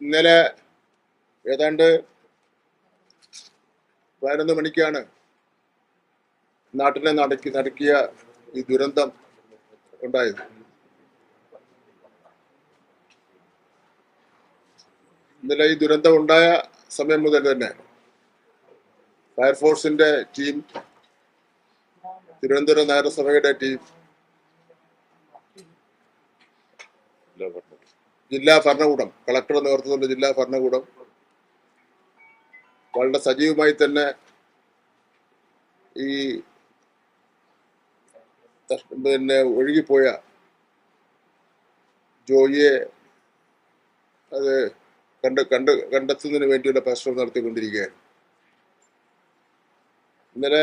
ഇന്നലെ ഏതാണ്ട് പതിനൊന്ന് മണിക്കാണ് നാട്ടിലെ നടക്കി നടക്കിയ ഈ ദുരന്തം ഉണ്ടായത്. ഇന്നലെ ഈ ദുരന്തം ഉണ്ടായ സമയം മുതൽ തന്നെ ഫയർഫോഴ്സിന്റെ ടീം തിരുവനന്തപുരം നഗരസഭയുടെ ടീം ജില്ലാ ഭരണകൂടം കളക്ടറുടെ നേതൃത്വത്തിലുള്ള ജില്ലാ ഭരണകൂടം വളരെ സജീവമായി തന്നെ ഈ പിന്നെ ഒഴുകിപ്പോയ ജോയിയെ അത് കണ്ട് കണ്ട് കണ്ടെത്തുന്നതിന് വേണ്ടിയുള്ള പരിശ്രമം നടത്തിക്കൊണ്ടിരിക്കുകയാണ്. ഇന്നലെ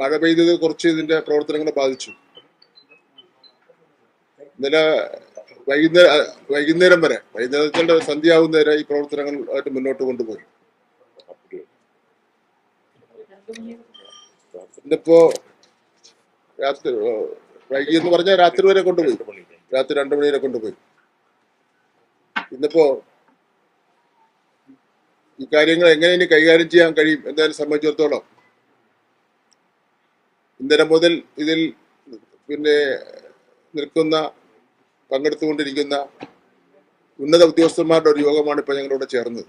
മഴ പെയ്തത് കുറച്ച് ഇതിന്റെ പ്രവർത്തനങ്ങളെ ബാധിച്ചു. ഇന്നലെ വൈകുന്നേരം വൈകുന്നേരം വരെ. വൈകുന്നേരത്തിന്റെ സന്ധ്യയാവുന്ന വരെ ഈ പ്രവർത്തനങ്ങൾ ആയിട്ട് മുന്നോട്ട് കൊണ്ടുപോയി ഇന്നിപ്പോ രാത്രി വൈകി എന്ന് പറഞ്ഞാൽ രാത്രി വരെ കൊണ്ടുപോയി. രാത്രി രണ്ടു മണി വരെ കൊണ്ടുപോയി. ഇന്നിപ്പോ ഈ കാര്യങ്ങൾ എങ്ങനെ ഇനി കൈകാര്യം ചെയ്യാൻ കഴിയും എന്നതിനെ സംബന്ധിച്ചിടത്തോളം ഇന്നലെ മുതൽ ഇതിൽ പിന്നെ നിൽക്കുന്ന പങ്കെടുത്തുകൊണ്ടിരിക്കുന്ന ഉന്നത ഉദ്യോഗസ്ഥന്മാരുടെ ഒരു യോഗമാണ് ഇപ്പോൾ ഞങ്ങളിവിടെ ചേർന്നത്.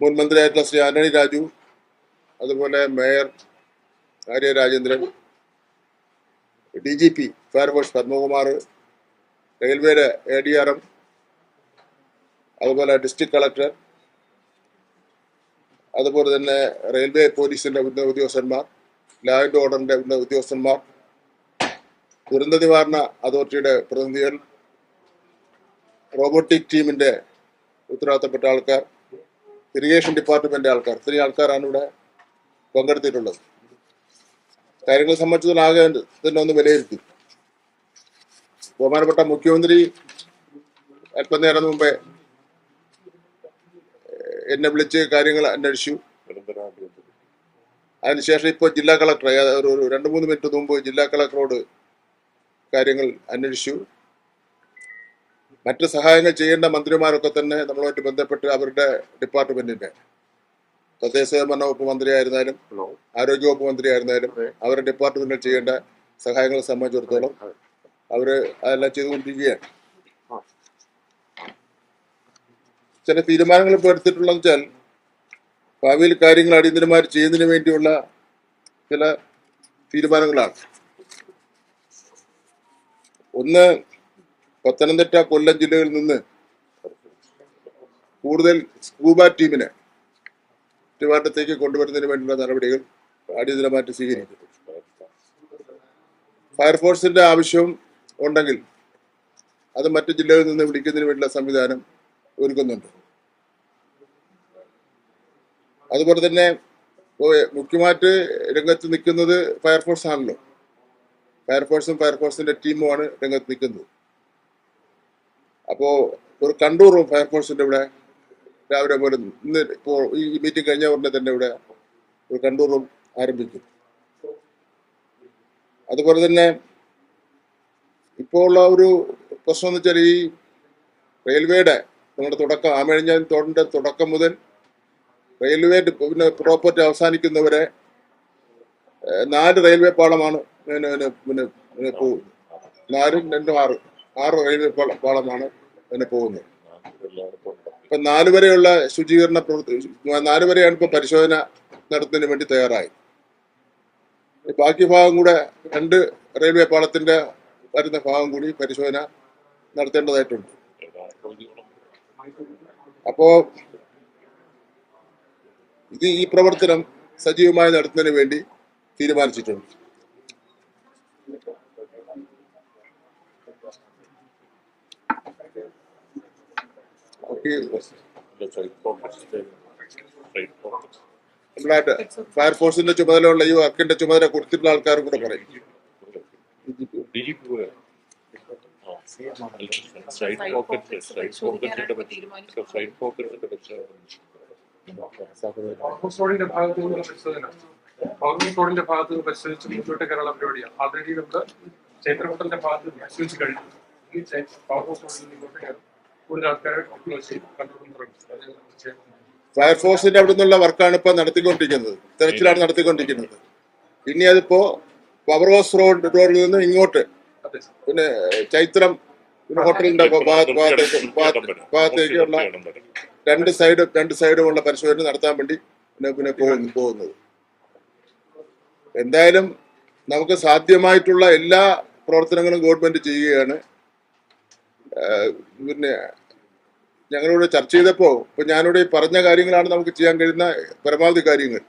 മുൻ മന്ത്രിയായിട്ടുള്ള ശ്രീ ആന്റണി രാജു അതുപോലെ mayor Arya Rajendran D G P fire force Padmakumar റെയിൽവേയുടെ എ ഡി ആർ എം അതുപോലെ ഡിസ്ട്രിക്ട് കളക്ടർ അതുപോലെ തന്നെ റെയിൽവേ പോലീസിന്റെ ഉന്നത ഉദ്യോഗസ്ഥന്മാർ ലാൻഡ് ഓർഡറിന്റെ ഉന്നത ഉദ്യോഗസ്ഥന്മാർ ദുരന്ത നിവാരണ അതോറിറ്റിയുടെ പ്രതിനിധികൾ റോബോട്ടിക് ടീമിന്റെ ഉത്തരവാദിത്തപ്പെട്ട ആൾക്കാർ ഇറിഗേഷൻ ഡിപ്പാർട്ട്മെന്റ് ആൾക്കാർ ഇത്രയും ആൾക്കാരാണ് ഇവിടെ പങ്കെടുത്തിട്ടുള്ളത്. കാര്യങ്ങൾ സംബന്ധിച്ചതിലാകെ തന്നെ ഒന്ന് വിലയിരുത്തി. ബഹുമാനപ്പെട്ട മുഖ്യമന്ത്രി അല്പനേരം മുമ്പേ എന്നെ വിളിച്ച് കാര്യങ്ങൾ അന്വേഷിച്ചു. അതിനുശേഷം ഇപ്പോൾ ജില്ലാ കളക്ടർ ഒരു രണ്ട് മൂന്ന് മിനിറ്റ് മുമ്പ് ജില്ലാ കളക്ടറോട് കാര്യങ്ങൾ അന്വേഷിച്ചു. മറ്റ് സഹായങ്ങൾ ചെയ്യേണ്ട മന്ത്രിമാരൊക്കെ തന്നെ നമ്മളുമായിട്ട് ബന്ധപ്പെട്ട് അവരുടെ ഡിപ്പാർട്ട്മെന്റിന്റെ തദ്ദേശ സ്വയംഭരണ വകുപ്പ് മന്ത്രിയായിരുന്നാലും ആരോഗ്യവകുപ്പ് മന്ത്രിയായിരുന്നാലും അവരുടെ ഡിപ്പാർട്ട്മെന്റിൽ ചെയ്യേണ്ട സഹായങ്ങളെ സംബന്ധിച്ചിടത്തോളം അവർ അതെല്ലാം ചെയ്തുകൊണ്ടിരിക്കുകയാണ്. ചില തീരുമാനങ്ങൾ ഇപ്പോൾ എടുത്തിട്ടുള്ളതെന്ന് വെച്ചാൽ ഭാവിയിൽ കാര്യങ്ങൾ അടിയന്തരമായി ചെയ്യുന്നതിന് വേണ്ടിയുള്ള ചില തീരുമാനങ്ങളാണ്. ഒന്ന് പത്തനംതിട്ട കൊല്ലം ജില്ലകളിൽ നിന്ന് കൂടുതൽ സ്കൂബ ടീമിനെ ചുറ്റുപാട്ടത്തേക്ക് കൊണ്ടുവരുന്നതിന് വേണ്ടിയുള്ള നടപടികൾ അടിയന്തരമായിട്ട് സ്വീകരിക്കും. ഫയർഫോഴ്സിന്റെ ആവശ്യം ഉണ്ടെങ്കിൽ അത് മറ്റു ജില്ലകളിൽ നിന്ന് വിളിക്കുന്നതിന് വേണ്ടിയുള്ള സംവിധാനം ഒരുക്കുന്നുണ്ട്. അതുപോലെ തന്നെ മുഖ്യമായിട്ട് രംഗത്ത് നിൽക്കുന്നത് ഫയർഫോഴ്സ് ആണല്ലോ ഫയർഫോഴ്സും ഫയർഫോഴ്സിന്റെ ടീമുമാണ് രംഗത്ത് നിൽക്കുന്നത്. അപ്പോ ഒരു കൺട്രോൾ റൂം ഫയർഫോഴ്സിന്റെ ഇവിടെ രാവിലെ പോലെ ഇന്ന് ഇപ്പോൾ ഈ മീറ്റിംഗ് കഴിഞ്ഞ ഉടനെ തന്നെ ഇവിടെ ഒരു കൺട്രോൾ റൂം ആരംഭിക്കും. അതുപോലെ തന്നെ ഇപ്പോൾ ഉള്ള ഒരു പ്രശ്നം എന്ന് വെച്ചാൽ ഈ റെയിൽവേയുടെ നമ്മുടെ തുടക്കം ആമഴിഞ്ഞ തോടിന്റെ തുടക്കം മുതൽ റെയിൽവേ പിന്നെ പ്രോപ്പർട്ടി അവസാനിക്കുന്നവരെ നാല് റെയിൽവേ പാളമാണ് പിന്നെ പിന്നെ പിന്നെ പിന്നെ പോകുന്നു നാലും രണ്ടും ആറ് ആറ് റെയിൽവേ പാള- പാളമാണ് പിന്നെ പോകുന്നത്. ഇപ്പൊ നാലു വരെയുള്ള ശുചീകരണ പ്രവൃത്തി നാലു വരെയാണ് ഇപ്പൊ പരിശോധന നടത്തുന്നതിന് വേണ്ടി തയ്യാറായി. ബാക്കി ഭാഗം കൂടെ രണ്ട് റെയിൽവേ പാളത്തിന്റെ വരുന്ന ഭാഗം കൂടി പരിശോധന നടത്തേണ്ടതായിട്ടുണ്ട്. അപ്പോ ഇത് ഈ പ്രവർത്തനം സജീവമായി നടത്തുന്നതിന് വേണ്ടി തീരുമാനിച്ചിട്ടുണ്ട്. നമ്മളായിട്ട് ഫയർഫോഴ്സിന്റെ ചുമതലയുള്ള ഈ വർക്കിന്റെ ചുമതല കൊടുത്തിട്ടുള്ള ആൾക്കാരും കൂടെ പറയും. പോക്കറ്റ് പോക്കറ്റിന്റെ പോക്കറ്റിന്റെ റോഡിന്റെ ഭാഗത്തു നിന്നുള്ള പരിശോധന. ഓക്സ്ഫോർഡ് റോഡിന്റെ ഭാഗത്ത് നിന്ന് പരിശോധിച്ച് മുന്നോട്ട് കയറാനുള്ള പരിപാടിയാണ് ആൾറെഡി നമ്മുടെ ചൈത്രവട്ടത്തിന്റെ ഭാഗത്ത് പരിശോധിച്ച് കഴിഞ്ഞു. ഈ പവർ ഹൗസ് കൂടുതൽ ആൾക്കാരെ ഫയർഫോഴ്സിന്റെ അവിടെ നിന്നുള്ള വർക്കാണ് ഇപ്പൊ നടത്തിക്കൊണ്ടിരിക്കുന്നത്. തെരച്ചിലാണ് നടത്തിക്കൊണ്ടിരിക്കുന്നത്. ഇനി അതിപ്പോ പവർ ഹൗസ് റോഡ് റോഡിൽ നിന്ന് ഇങ്ങോട്ട് പിന്നെ ചൈത്രം പിന്നെ ഹോട്ടലിന്റെ ഭാഗ- ഭാഗത്തേക്ക് ഭാഗ- ഭാഗത്തേക്കുള്ള രണ്ട് സൈഡ് രണ്ട് സൈഡുമുള്ള പരിശോധന നടത്താൻ വേണ്ടി പിന്നെ പിന്നെ പോകുന്നു പോകുന്നത്. എന്തായാലും നമുക്ക് സാധ്യമായിട്ടുള്ള എല്ലാ പ്രവർത്തനങ്ങളും ഗവൺമെന്റ് ചെയ്യുകയാണ്. പിന്നെ ഞങ്ങളോട് ചർച്ച ചെയ്തപ്പോൾ ഇപ്പൊ ഞാനിവിടെ പറഞ്ഞ കാര്യങ്ങളാണ് നമുക്ക് ചെയ്യാൻ കഴിയുന്ന പരമാവധി കാര്യങ്ങൾ.